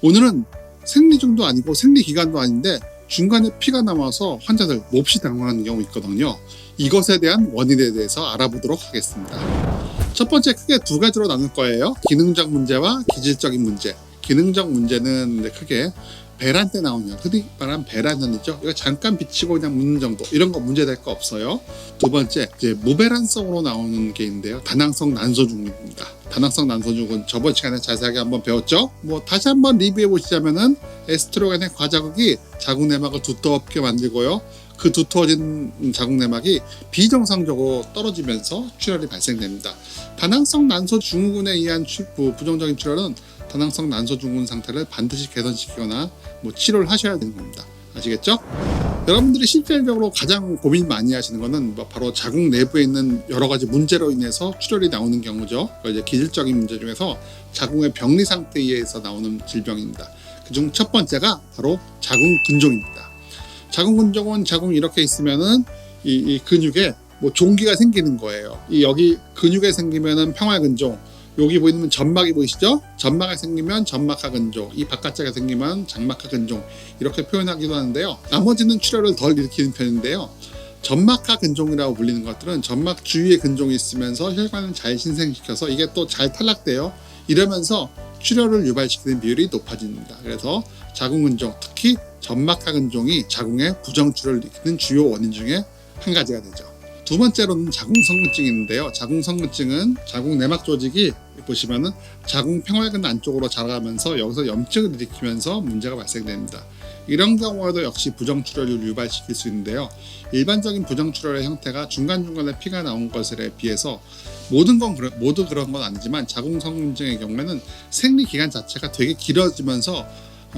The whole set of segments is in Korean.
오늘은 생리중도 아니고 생리기간도 아닌데 중간에 피가 남아서 환자들 몹시 당황하는 경우 있거든요. 이것에 대한 원인에 대해서 알아보도록 하겠습니다. 첫 번째 크게 두 가지로 나눌 거예요. 기능적 문제와 기질적인 문제. 기능적 문제는 크게 배란 때 나오는 흔히 말하는 배란 현이죠. 이거 잠깐 비치고 그냥 묻는 정도 이런 거 문제 될 거 없어요. 두 번째 이제 무배란성으로 나오는 게 있는데요. 다낭성 난소중입니다. 다낭성 난소중은 저번 시간에 자세하게 한번 배웠죠. 뭐 다시 한번 리뷰해 보시자면은 에스트로겐의 과자극이 자궁 내막을 두텁게 만들고요. 그 두터워진 자궁 내막이 비정상적으로 떨어지면서 출혈이 발생됩니다. 다낭성 난소 증후군에 의한 추- 부- 부정적인 출혈은 다낭성 난소 증후군 상태를 반드시 개선시키거나 뭐 치료를 하셔야 되는 겁니다. 아시겠죠? 여러분들이 실질적으로 가장 고민 많이 하시는 거는 뭐 바로 자궁 내부에 있는 여러 가지 문제로 인해서 출혈이 나오는 경우죠. 그 이제 기질적인 문제 중에서 자궁의 병리 상태에 의해서 나오는 질병입니다. 그중 첫 번째가 바로 자궁 근종입니다. 자궁 근종은 자궁이 이렇게 있으면은 이, 이 근육에 뭐 종기가 생기는 거예요. 이 여기 근육에 생기면은 평화 근종, 여기 보이는 점막이 보이시죠? 점막이 생기면 점막하 근종, 이 바깥쪽에 생기면 장막하 근종 이렇게 표현하기도 하는데요. 나머지는 출혈을 덜 일으키는 편인데요. 점막하 근종이라고 불리는 것들은 점막 주위에 근종이 있으면서 혈관을 잘 신생시켜서 이게 또 잘 탈락돼요. 이러면서 출혈을 유발시키는 비율이 높아집니다. 그래서 자궁 근종, 특히 점막하 근종이 자궁의 부정 출혈을 일으키는 주요 원인 중에 한 가지가 되죠. 두 번째로는 자궁성근증이 있는데요. 자궁성근증은 자궁 내막 조직이 보시면은 자궁 평활근 안쪽으로 자라가면서 여기서 염증을 일으키면서 문제가 발생됩니다. 이런 경우에도 역시 부정출혈을 유발시킬 수 있는데요. 일반적인 부정출혈의 형태가 중간중간에 피가 나온 것에 비해서 모든 건 모두 그런 건 아니지만 자궁성근증의 경우에는 생리 기간 자체가 되게 길어지면서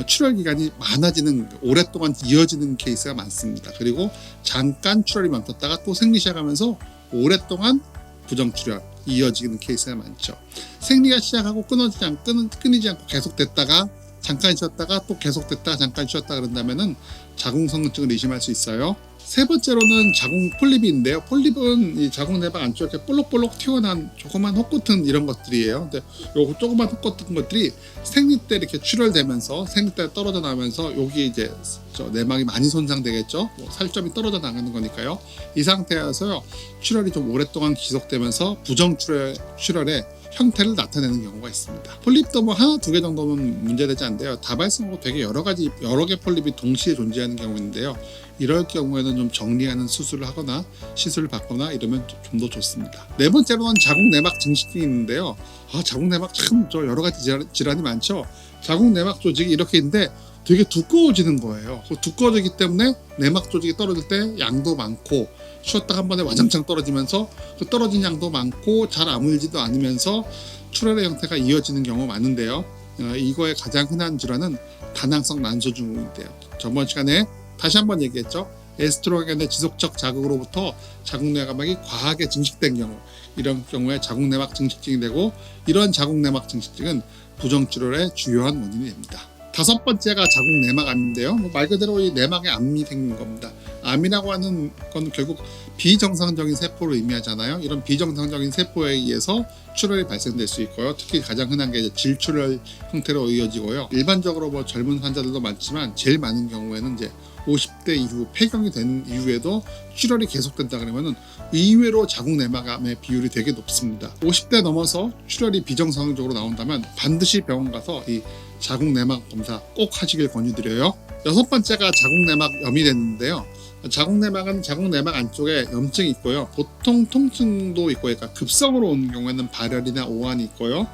출혈 기간이 많아지는 오랫동안 이어지는 케이스가 많습니다. 그리고 잠깐 출혈이 멈췄다가 또 생리 시작하면서 오랫동안 부정 출혈 이어지는 케이스가 많죠. 생리가 시작하고 끊어지지 않, 끊, 끊이지 않고 계속됐다가 잠깐 쉬었다가 또 계속됐다가 잠깐 쉬었다 그런다면은 자궁성근증을 의심할 수 있어요. 세 번째로는 자궁 폴립이 있는데요. 폴립은 이 자궁 내막 안쪽에 볼록볼록 튀어나온 조그만 혹 같은 이런 것들이에요. 근데 요 조그만 혹 같은 것들이 생리 때 이렇게 출혈되면서 생리 때 떨어져 나면서 여기 이제 저 내막이 많이 손상되겠죠. 뭐 살점이 떨어져 나가는 거니까요. 이 상태에서요 출혈이 좀 오랫동안 지속되면서 부정 출혈 출혈의 형태를 나타내는 경우가 있습니다. 폴립도 뭐 하나 두 개 정도는 문제되지 않는데요. 다발성으로 되게 여러 가지 여러 개 폴립이 동시에 존재하는 경우인데요. 이럴 경우에는 좀 정리하는 수술을 하거나 시술을 받거나 이러면 좀 더 좋습니다. 네 번째로는 자궁 내막 증식증이 있는데요. 아 자궁 내막 참 저 여러 가지 질환, 질환이 많죠. 자궁 내막 조직이 이렇게 있는데 되게 두꺼워지는 거예요. 그 두꺼워지기 때문에 내막 조직이 떨어질 때 양도 많고 쉬었다 한 번에 와장창 떨어지면서 그 떨어진 양도 많고 잘 아물지도 않으면서 출혈의 형태가 이어지는 경우가 많은데요. 어, 이거의 가장 흔한 질환은 다낭성 난소증후군인데요. 저번 시간에 다시 한번 얘기했죠. 에스트로겐의 지속적 자극으로부터 자궁내막이 과하게 증식된 경우 이런 경우에 자궁내막 증식증이 되고 이런 자궁내막 증식증은 부정출혈의 주요한 원인이 됩니다. 다섯 번째가 자궁내막 암인데요. 뭐말 그대로 이 내막에 암이 생긴 겁니다. 암이라고 하는 건 결국 비정상적인 세포를 의미하잖아요. 이런 비정상적인 세포에 의해서 출혈이 발생될 수 있고요. 특히 가장 흔한 게 질출혈 형태로 이어지고요. 일반적으로 뭐 젊은 환자들도 많지만 제일 많은 경우에는 이제 50대 이후 폐경이 된 이후에도 출혈이 계속된다 그러면은 의외로 자궁 내막암의 비율이 되게 높습니다. 50대 넘어서 출혈이 비정상적으로 나온다면 반드시 병원 가서 이 자궁 내막 검사 꼭 하시길 권유드려요. 여섯 번째가 자궁 내막염이 됐는데요. 자궁 내막은 자궁 내막 안쪽에 염증이 있고요. 보통 통증도 있고, 그러니까 급성으로 오는 경우에는 발열이나 오한이 있고요.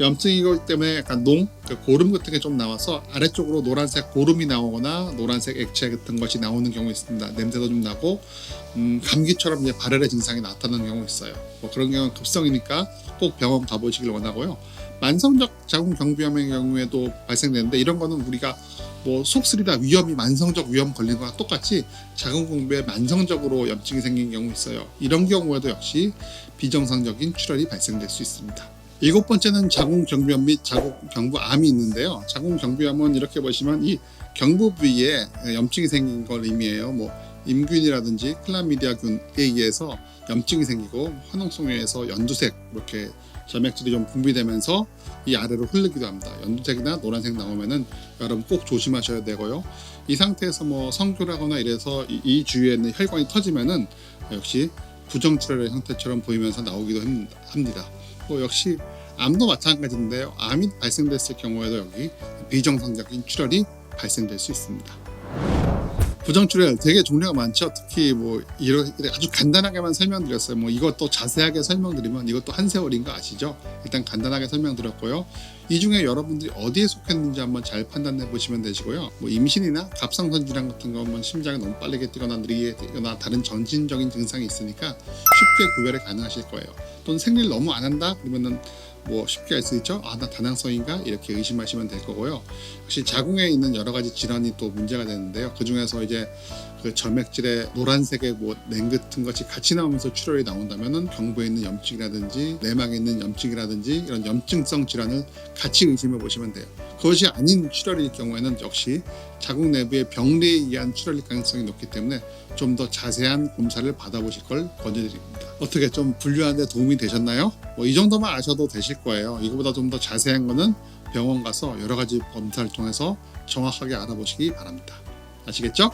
염증이기 때문에 약간 농, 그 고름 같은 게 좀 나와서 아래쪽으로 노란색 고름이 나오거나 노란색 액체 같은 것이 나오는 경우 있습니다. 냄새도 좀 나고 음, 감기처럼 이제 발열의 증상이 나타나는 경우 있어요. 뭐 그런 경우는 급성이니까 꼭 병원 가보시길 원하고요. 만성적 자궁 경부염의 경우에도 발생되는데 이런 거는 우리가 뭐 속쓰리다 위염이 만성적 위염 걸린 거랑 똑같이 자궁 공부에 만성적으로 염증이 생긴 경우 있어요. 이런 경우에도 역시 비정상적인 출혈이 발생될 수 있습니다. 일곱 번째는 자궁 경부염 및 자궁 경부암이 있는데요. 자궁 경부암은 이렇게 보시면 이 경부 부위에 염증이 생긴 걸 의미해요. 뭐 임균이라든지 클라미디아균에 의해서 염증이 생기고 화농성에서 연두색 이렇게 점액질이 좀 분비되면서 이 아래로 흐르기도 합니다. 연두색이나 노란색 나오면은 여러분 꼭 조심하셔야 되고요. 이 상태에서 뭐 성교하거나 이래서 이, 이 주위에 있는 혈관이 터지면은 역시 부정출혈의 형태처럼 보이면서 나오기도 함- 합니다. 뭐 역시 암도 마찬가지인데요. 암이 발생됐을 경우에도 여기 비정상적인 출혈이 발생될 수 있습니다. 부정출혈 되게 종류가 많죠. 특히 뭐 이렇게 아주 간단하게만 설명드렸어요. 뭐 이것도 자세하게 설명드리면 이것도 한 세월인 거 아시죠? 일단 간단하게 설명드렸고요. 이 중에 여러분들이 어디에 속했는지 한번 잘 판단해 보시면 되시고요. 뭐 임신이나 갑상선 질환 같은 거 한번 심장이 너무 빠르게 뛰거나 느리게 뛰거나 다른 전신적인 증상이 있으니까 쉽게 구별이 가능하실 거예요. 또는 생리를 너무 안 한다 그러면은 뭐 쉽게 알 수 있죠. 아 나 다낭성인가 이렇게 의심하시면 될 거고요. 역시 자궁에 있는 여러 가지 질환이 또 문제가 되는데요. 그 중에서 이제 그 점액질의 노란색의 뭐냉 같은 것이 같이 나오면서 출혈이 나온다면은 경부에 있는 염증이라든지 내막에 있는 염증이라든지 이런 염증성 질환을 같이 의심해 보시면 돼요. 그것이 아닌 출혈일 경우에는 역시 자궁 내부의 병리에 의한 출혈일 가능성이 높기 때문에 좀 더 자세한 검사를 받아보실 걸 권유드립니다. 어떻게 좀 분류하는데 도움이 되셨나요? 뭐 이 정도만 아셔도 되실 거예요. 이거보다 좀 더 자세한 거는 병원 가서 여러 가지 검사를 통해서 정확하게 알아보시기 바랍니다. 아시겠죠?